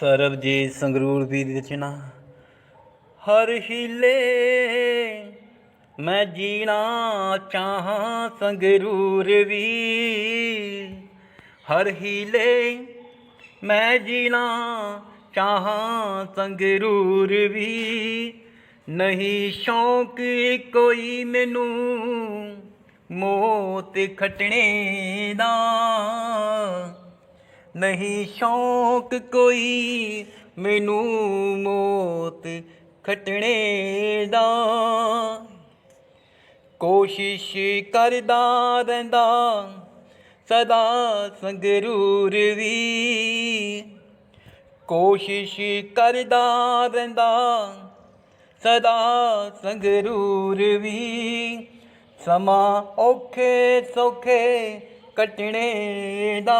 ਸਰਬਜੀਤ ਸੰਗਰੂਰ ਵੀ ਦੀ ਰਚਨਾ ਹਰ ਹੀਲੇ ਮੈਂ ਜੀਣਾ ਚਾਹਾਂ ਸੰਗਰੂਰ ਵੀ ਹਰ ਹੀਲੇ ਮੈਂ ਜੀਣਾ ਚਾਹਾਂ ਸੰਗਰੂਰ ਵੀ ਨਹੀਂ ਸ਼ੌਕ ਕੋਈ ਮੈਨੂੰ, ਮੌਤ ਖਟਣੇ ਦਾ ਨਹੀਂ ਸ਼ੌਕ ਕੋਈ, ਮੈਨੂੰ ਮੌਤ ਖਟਣੇ ਦਾ। ਕੋਸ਼ਿਸ਼ ਕਰਦਾ ਰਹਿੰਦਾ ਸਦਾ ਸੰਗਰੂਰ ਵੀ। ਕੋਸ਼ਿਸ਼ ਕਰਦਾ ਰਹਿੰਦਾ ਸਦਾ ਸੰਗਰੂਰ ਵੀ। ਸਮਾਂ ਔਖੇ ਸੌਖੇ ਕੱਟਣੇ ਦਾ।